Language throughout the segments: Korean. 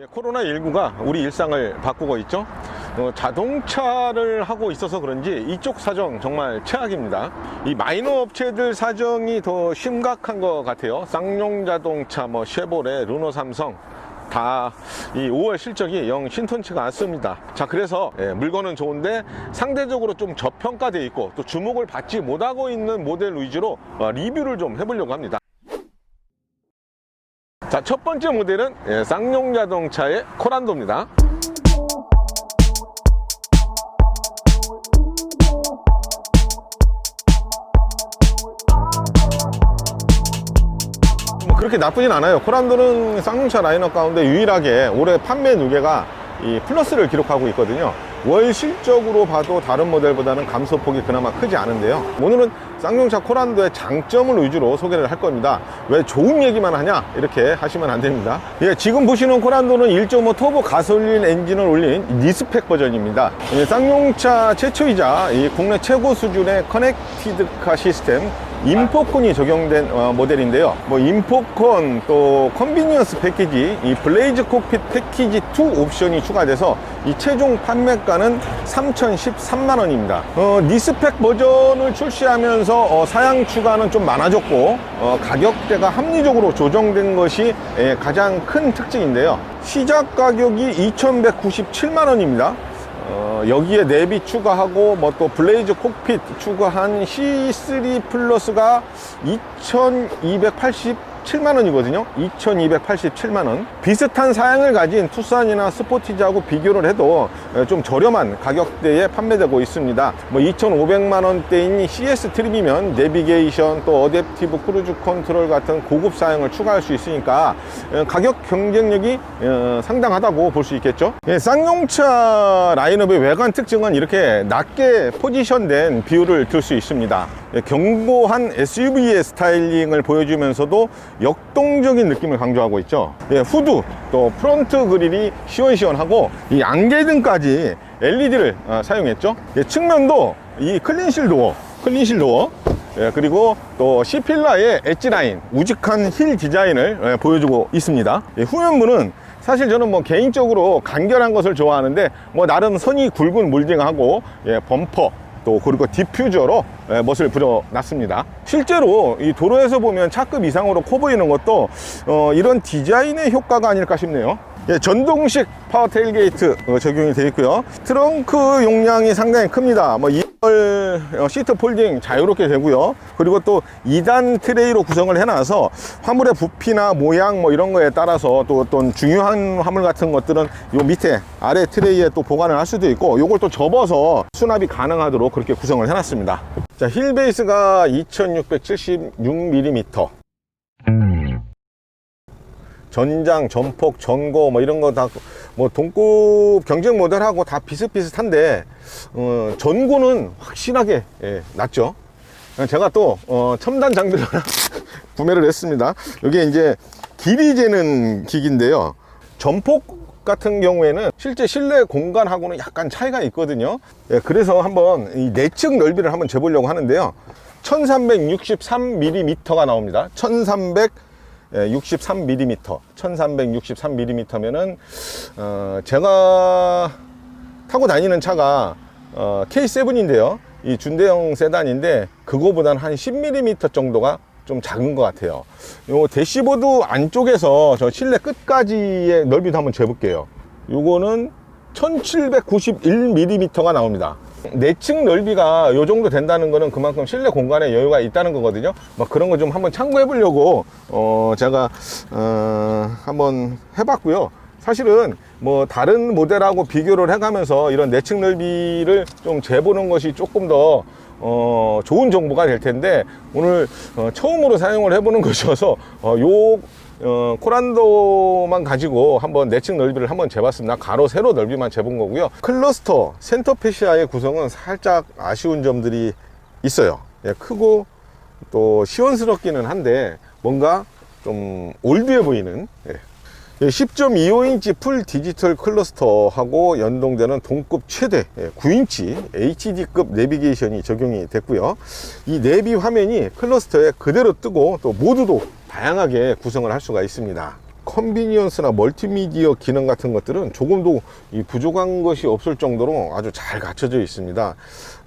예, 코로나19가 우리 일상을 바꾸고 있죠. 어, 자동차를 하고 있어서 그런지 이쪽 사정 정말 최악입니다. 이 마이너 업체들 사정이 더 심각한 것 같아요. 쌍용 자동차, 뭐 쉐보레, 르노 삼성 다 이 5월 실적이 영 신통치가 않습니다. 자, 그래서 예, 물건은 좋은데 상대적으로 좀 저평가돼 있고 또 주목을 받지 못하고 있는 모델 위주로 어, 리뷰를 좀 해보려고 합니다. 자, 첫 번째 모델은 예, 쌍용 자동차의 코란도입니다. 뭐 그렇게 나쁘진 않아요. 코란도는 쌍용차 라인업 가운데 유일하게 올해 판매 누계가 이 플러스를 기록하고 있거든요. 월 실적으로 봐도 다른 모델보다는 감소폭이 그나마 크지 않은데요. 오늘은 쌍용차 코란도의 장점을 위주로 소개를 할 겁니다. 왜 좋은 얘기만 하냐? 이렇게 하시면 안 됩니다. 예, 지금 보시는 코란도는 1.5 터보 가솔린 엔진을 올린 리스펙 버전입니다. 예, 쌍용차 최초이자 이 국내 최고 수준의 커넥티드카 시스템 인포콘이 적용된 어, 모델인데요. 뭐 인포콘 또 컨비니언스 패키지, 이 블레이즈 콕핏 패키지 2 옵션이 추가돼서 이 최종 판매가는 3,013만 원입니다. 어, 리스펙 버전을 출시하면서 어, 사양 추가는 좀 많아졌고 어, 가격대가 합리적으로 조정된 것이 예, 가장 큰 특징인데요. 시작 가격이 2,197만 원입니다. 어, 여기에 내비 추가하고 뭐 또 블레이즈 콕핏 추가한 C3 플러스가 2287만 원이거든요. 2287만 원. 비슷한 사양을 가진 투싼이나 스포티지하고 비교를 해도 어, 좀 저렴한 가격대에 판매되고 있습니다. 뭐 2500만 원대인 CS 트림이면 내비게이션 또 어댑티브 크루즈 컨트롤 같은 고급 사양을 추가할 수 있으니까 어, 가격 경쟁력이 어, 상당하다고 볼 수 있겠죠? 예, 쌍용차 라인업의 외관 특징은 이렇게 낮게 포지션된 비율을 들 수 있습니다. 예, 견고한 SUV의 스타일링을 보여주면서도 역동적인 느낌을 강조하고 있죠. 예, 후드 또 프론트 그릴이 시원시원하고 이 안개등까지 LED를 사용했죠. 예, 측면도 이 클린실 도어 클린실 도어 예, 그리고 또 C필라의 엣지라인 우직한 힐 디자인을 예, 보여주고 있습니다. 예, 후면부는 사실 저는 뭐 개인적으로 간결한 것을 좋아하는데 뭐 나름 선이 굵은 몰딩하고 예, 범퍼 또 그리고 디퓨저로 예, 멋을 부려놨습니다. 실제로 이 도로에서 보면 차급 이상으로 커 보이는 것도 어, 이런 디자인의 효과가 아닐까 싶네요. 예, 전동식 파워 테일게이트 어, 적용이 되어 있고요. 트렁크 용량이 상당히 큽니다. 뭐 2열 어, 시트 폴딩 자유롭게 되고요. 그리고 또 2단 트레이로 구성을 해놔서 화물의 부피나 모양 뭐 이런 거에 따라서 또 어떤 중요한 화물 같은 것들은 요 밑에 아래 트레이에 또 보관을 할 수도 있고 요걸 또 접어서 수납이 가능하도록 그렇게 구성을 해놨습니다. 자, 힐 베이스가 2676mm. 전장, 전폭, 전고 뭐 이런 거 다 뭐 동급 경쟁 모델하고 다 비슷비슷한데 어, 전고는 확실하게 예, 낫죠. 제가 또 어, 첨단 장비를 구매를 했습니다. 이게 이제 길이 재는 기기인데요. 전폭 같은 경우에는 실제 실내 공간하고는 약간 차이가 있거든요. 예, 그래서 한번 이 내측 넓이를 한번 재보려고 하는데요. 1363mm가 나옵니다. 1300 63mm, 1363mm면은 어, 제가 타고 다니는 차가 어, K7인데요. 이 준대형 세단인데 그거보다는 한 10mm 정도가 좀 작은 것 같아요. 요 대시보드 안쪽에서 저 실내 끝까지의 넓이도 한번 재볼게요. 요거는 1791mm가 나옵니다. 내측 넓이가 요 정도 된다는 거는 그만큼 실내 공간에 여유가 있다는 거거든요. 뭐 그런 거 좀 한번 참고해 보려고 어 제가 어 한번 해봤고요. 사실은 뭐 다른 모델하고 비교를 해가면서 이런 내측 넓이를 좀 재보는 것이 조금 더 어, 좋은 정보가 될 텐데 오늘 어, 처음으로 사용을 해보는 것이어서 어, 요 어, 코란도만 가지고 한번 내측 넓이를 한번 재봤습니다. 가로 세로 넓이만 재본 거고요. 클러스터 센터 페시아의 구성은 살짝 아쉬운 점들이 있어요. 예, 크고 또 시원스럽기는 한데 뭔가 좀 올드해 보이는 예. 10.25인치 풀 디지털 클러스터하고 연동되는 동급 최대 9인치 HD급 내비게이션이 적용이 됐고요. 이 내비 화면이 클러스터에 그대로 뜨고 또 모드도 다양하게 구성을 할 수가 있습니다. 컨비니언스나 멀티미디어 기능 같은 것들은 조금도 이 부족한 것이 없을 정도로 아주 잘 갖춰져 있습니다.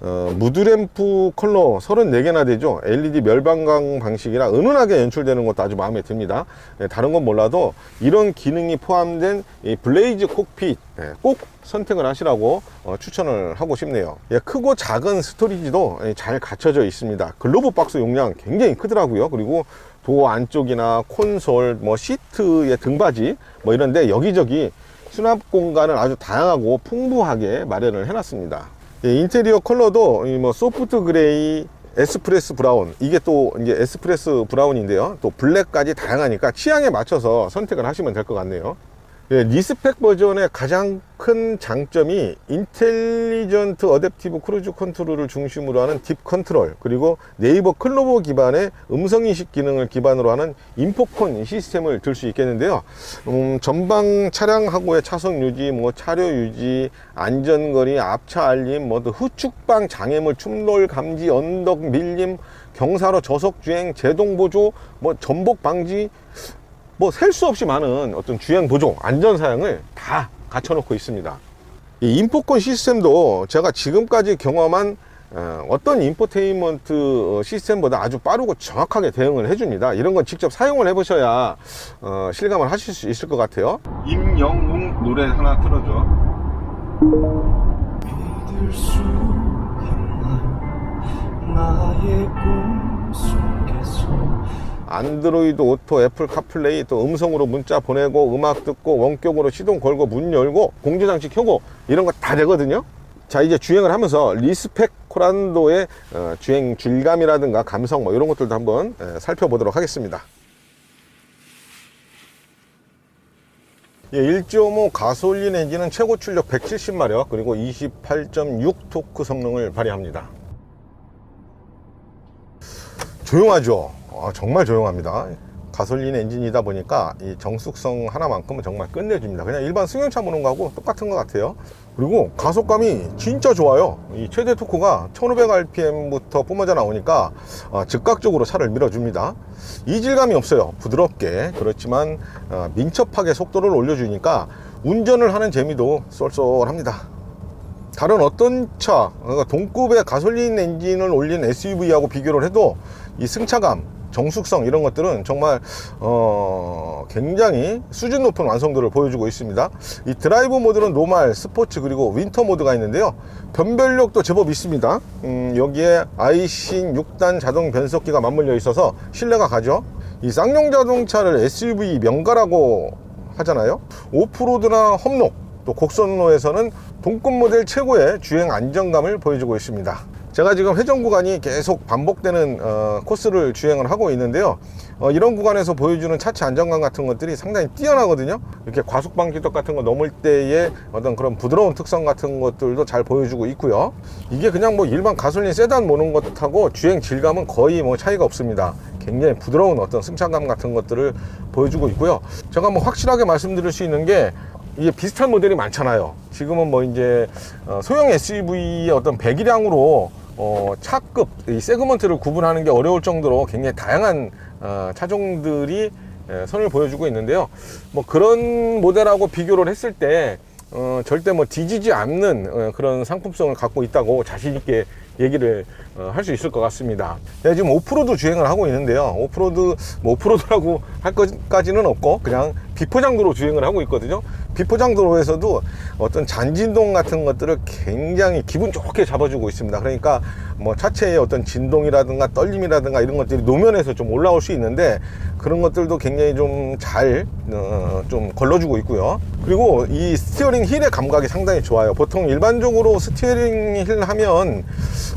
어, 무드램프 컬러 34개나 되죠. LED 멸방광 방식이라 은은하게 연출되는 것도 아주 마음에 듭니다. 예, 다른 건 몰라도 이런 기능이 포함된 이 블레이즈 콕핏 예, 꼭 선택을 하시라고 어, 추천을 하고 싶네요. 예, 크고 작은 스토리지도 예, 잘 갖춰져 있습니다. 글로브 박스 용량 굉장히 크더라고요. 그리고 도어 안쪽이나 콘솔, 뭐 시트의 등받이 뭐 이런데 여기저기 수납 공간을 아주 다양하고 풍부하게 마련을 해놨습니다. 예, 인테리어 컬러도 이뭐 소프트 그레이, 에스프레스 브라운 이게 또 이제 에스프레스 브라운인데요. 또 블랙까지 다양하니까 취향에 맞춰서 선택을 하시면 될 것 같네요. 예, 리스펙 버전의 가장 큰 장점이 인텔리전트 어댑티브 크루즈 컨트롤을 중심으로 하는 딥 컨트롤 그리고 네이버 클로버 기반의 음성인식 기능을 기반으로 하는 인포콘 시스템을 들 수 있겠는데요. 음, 전방 차량하고의 차선 유지 뭐 차로 유지 안전거리 앞차 알림 뭐 후축방 장애물 충돌 감지 언덕 밀림 경사로 저속 주행 제동 보조 뭐 전복 방지 뭐 셀 수 없이 많은 어떤 주행 보조, 안전 사양을 다 갖춰놓고 있습니다. 이 인포콘 시스템도 제가 지금까지 경험한 어, 어떤 인포테인먼트 어, 시스템보다 아주 빠르고 정확하게 대응을 해줍니다. 이런 건 직접 사용을 해보셔야 어, 실감을 하실 수 있을 것 같아요. 임영웅 노래 하나 틀어줘. 믿을 수 있나요 나의 꿈 속에서 안드로이드 오토, 애플 카플레이, 또 음성으로 문자 보내고 음악 듣고 원격으로 시동 걸고 문 열고 공조장치 켜고 이런 거 다 되거든요. 자 이제 주행을 하면서 리스펙 코란도의 어, 주행 질감이라든가 감성 뭐 이런 것들도 한번 에, 살펴보도록 하겠습니다. 예, 1.5 가솔린 엔진은 최고 출력 170마력 그리고 28.6 토크 성능을 발휘합니다. 조용하죠. 아, 정말 조용합니다. 가솔린 엔진이다 보니까 이 정숙성 하나만큼은 정말 끝내줍니다. 그냥 일반 승용차 모는 거하고 똑같은 것 같아요. 그리고 가속감이 진짜 좋아요. 이 최대 토크가 1500rpm부터 뿜어져 나오니까 아, 즉각적으로 차를 밀어줍니다. 이질감이 없어요. 부드럽게. 그렇지만 아, 민첩하게 속도를 올려주니까 운전을 하는 재미도 쏠쏠합니다. 다른 어떤 차, 그러니까 동급의 가솔린 엔진을 올린 SUV하고 비교를 해도 이 승차감, 정숙성 이런 것들은 정말 어, 굉장히 수준 높은 완성도를 보여주고 있습니다. 이 드라이브 모드는 노말, 스포츠 그리고 윈터 모드가 있는데요. 변별력도 제법 있습니다. 음, 여기에 아이신 6단 자동 변속기가 맞물려 있어서 신뢰가 가죠. 이 쌍용 자동차를 SUV 명가라고 하잖아요. 오프로드나 험록 또 곡선로에서는 동급 모델 최고의 주행 안정감을 보여주고 있습니다. 제가 지금 회전 구간이 계속 반복되는 어, 코스를 주행을 하고 있는데요. 어, 이런 구간에서 보여주는 차체 안정감 같은 것들이 상당히 뛰어나거든요. 이렇게 과속 방지턱 같은 거 넘을 때의 어떤 그런 부드러운 특성 같은 것들도 잘 보여주고 있고요. 이게 그냥 뭐 일반 가솔린 세단 모는 것하고 주행 질감은 거의 뭐 차이가 없습니다. 굉장히 부드러운 어떤 승차감 같은 것들을 보여주고 있고요. 제가 뭐 확실하게 말씀드릴 수 있는 게 이게 비슷한 모델이 많잖아요. 지금은 뭐 이제 어, 소형 SUV의 어떤 배기량으로 어, 차급 이 세그먼트를 구분하는 게 어려울 정도로 굉장히 다양한 어, 차종들이 예, 선을 보여주고 있는데요. 뭐 그런 모델하고 비교를 했을 때 어, 절대 뭐 뒤지지 않는 어, 그런 상품성을 갖고 있다고 자신 있게 얘기를 어, 할 수 있을 것 같습니다. 네, 지금 오프로드 주행을 하고 있는데요. 오프로드 뭐 오프로드라고 할 것까지는 없고 그냥 비포장도로 주행을 하고 있거든요. 비포장도로에서도 어떤 잔진동 같은 것들을 굉장히 기분 좋게 잡아주고 있습니다. 그러니까 뭐 차체의 어떤 진동이라든가 떨림이라든가 이런 것들이 노면에서 좀 올라올 수 있는데 그런 것들도 굉장히 좀잘 어, 좀 걸러주고 있고요. 그리고 이 스티어링 힐의 감각이 상당히 좋아요. 보통 일반적으로 스티어링 힐 하면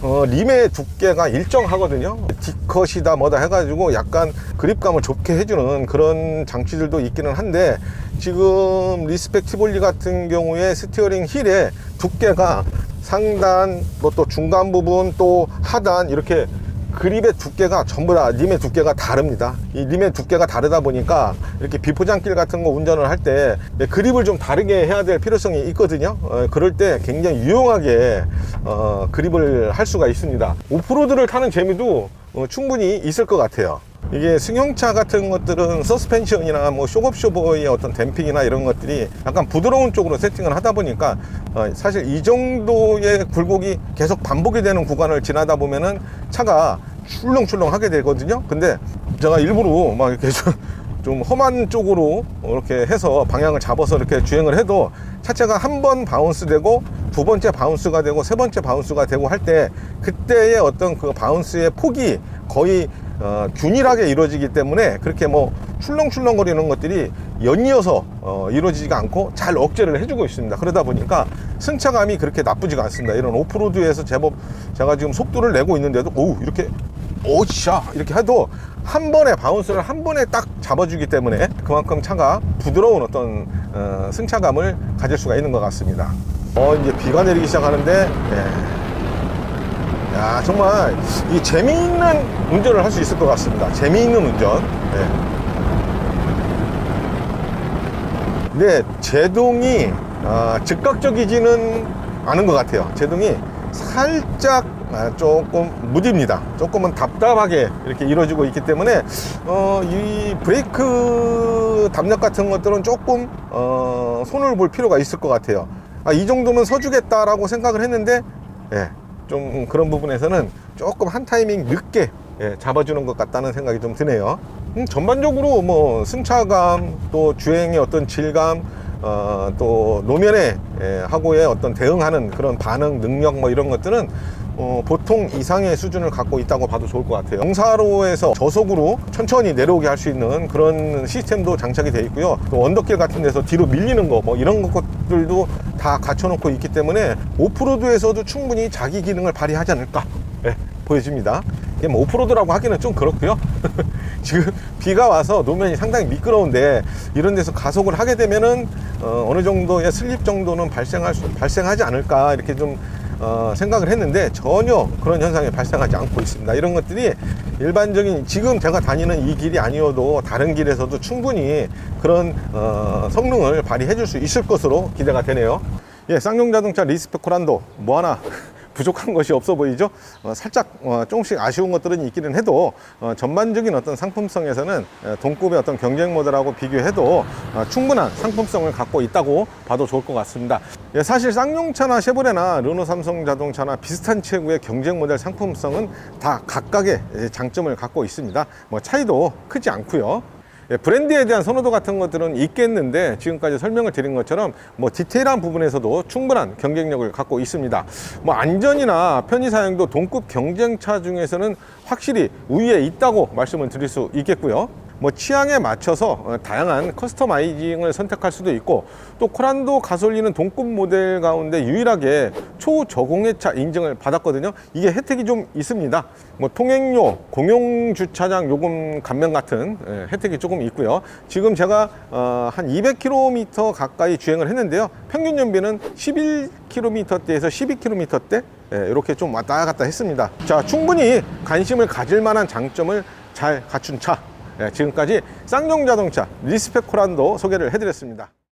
어, 림의 두께가 일정하거든요. 디컷이다 뭐다 해가지고 약간 그립감을 좋게 해주는 그런 장치들도 있기는 한데 지금 리스펙 티볼리 같은 경우에 스티어링 힐의 두께가 상단 뭐 또 중간 부분 또 하단 이렇게 그립의 두께가 전부 다 림의 두께가 다릅니다. 이 림의 두께가 다르다 보니까 이렇게 비포장길 같은 거 운전을 할 때 그립을 좀 다르게 해야 될 필요성이 있거든요. 어, 그럴 때 굉장히 유용하게 어, 그립을 할 수가 있습니다. 오프로드를 타는 재미도 어, 충분히 있을 것 같아요. 이게 승용차 같은 것들은 서스펜션이나 뭐 쇼업쇼버의 어떤 댐핑이나 이런 것들이 약간 부드러운 쪽으로 세팅을 하다 보니까 어, 사실 이 정도의 굴곡이 계속 반복이 되는 구간을 지나다 보면은 차가 출렁출렁 하게 되거든요. 근데 제가 일부러 막 이렇게 좀, 좀 험한 쪽으로 이렇게 해서 방향을 잡아서 이렇게 주행을 해도 차체가 한 번 바운스 되고 두 번째 바운스가 되고 세 번째 바운스가 되고 할 때 그때의 어떤 그 바운스의 폭이 거의 어, 균일하게 이루어지기 때문에 그렇게 뭐 출렁출렁거리는 것들이 연이어서 어, 이루어지지가 않고 잘 억제를 해주고 있습니다. 그러다 보니까 승차감이 그렇게 나쁘지가 않습니다. 이런 오프로드에서 제법 제가 지금 속도를 내고 있는데도 오 이렇게 오샤 이렇게 해도 한 번에 바운스를 한 번에 딱 잡아주기 때문에 그만큼 차가 부드러운 어떤 어, 승차감을 가질 수가 있는 것 같습니다. 어 이제 비가 내리기 시작하는데 예. 야 정말 이 재미있는 운전을 할 수 있을 것 같습니다. 재미있는 운전. 네. 근데 제동이 아, 즉각적이지는 않은 것 같아요. 제동이 살짝 아, 조금 무딥니다. 조금은 답답하게 이렇게 이루어지고 있기 때문에 어, 이 브레이크 담력 같은 것들은 조금 어, 손을 볼 필요가 있을 것 같아요. 아, 이 정도면 서주겠다라고 생각을 했는데 예, 좀 그런 부분에서는 조금 한 타이밍 늦게 예, 잡아주는 것 같다는 생각이 좀 드네요. 음, 전반적으로 뭐 승차감 또 주행의 어떤 질감 어, 또 노면에 예, 하고의 어떤 대응하는 그런 반응 능력 뭐 이런 것들은 어, 보통 이상의 수준을 갖고 있다고 봐도 좋을 것 같아요. 영사로에서 저속으로 천천히 내려오게 할 수 있는 그런 시스템도 장착이 되어 있고요. 또 언덕길 같은 데서 뒤로 밀리는 거 뭐 이런 것들도 다 갖춰놓고 있기 때문에 오프로드에서도 충분히 자기 기능을 발휘하지 않을까 예, 보여집니다. 뭐 오프로드라고 하기는 좀 그렇고요. 지금 비가 와서 노면이 상당히 미끄러운데 이런 데서 가속을 하게 되면은 어, 느 정도의 슬립 정도는 발생할 수, 발생하지 않을까 이렇게 좀 어, 생각을 했는데 전혀 그런 현상이 발생하지 않고 있습니다. 이런 것들이 일반적인 지금 제가 다니는 이 길이 아니어도 다른 길에서도 충분히 그런 어, 성능을 발휘해 줄 수 있을 것으로 기대가 되네요. 예, 쌍용 자동차 리스펙 코란도 뭐 하나 부족한 것이 없어 보이죠? 어, 살짝 어, 조금씩 아쉬운 것들은 있기는 해도 어, 전반적인 어떤 상품성에서는 에, 동급의 어떤 경쟁 모델하고 비교해도 어, 충분한 상품성을 갖고 있다고 봐도 좋을 것 같습니다. 예, 사실 쌍용차나 쉐보레나 르노 삼성 자동차나 비슷한 체구의 경쟁 모델 상품성은 다 각각의 예, 장점을 갖고 있습니다. 뭐 차이도 크지 않고요. 예, 브랜드에 대한 선호도 같은 것들은 있겠는데 지금까지 설명을 드린 것처럼 뭐 디테일한 부분에서도 충분한 경쟁력을 갖고 있습니다. 뭐 안전이나 편의 사용도 동급 경쟁차 중에서는 확실히 우위에 있다고 말씀을 드릴 수 있겠고요. 뭐 취향에 맞춰서 어, 다양한 커스터마이징을 선택할 수도 있고 또 코란도 가솔린은 동급 모델 가운데 유일하게 초저공해차 인증을 받았거든요. 이게 혜택이 좀 있습니다. 뭐 통행료, 공용 주차장 요금 감면 같은 예, 혜택이 조금 있고요. 지금 제가 어, 한 200km 가까이 주행을 했는데요. 평균 연비는 11km대에서 12km대 예, 이렇게 좀 왔다 갔다 했습니다. 자, 충분히 관심을 가질 만한 장점을 잘 갖춘 차. 예, 지금까지 쌍용 자동차 리스펙 코란도 소개를 해드렸습니다.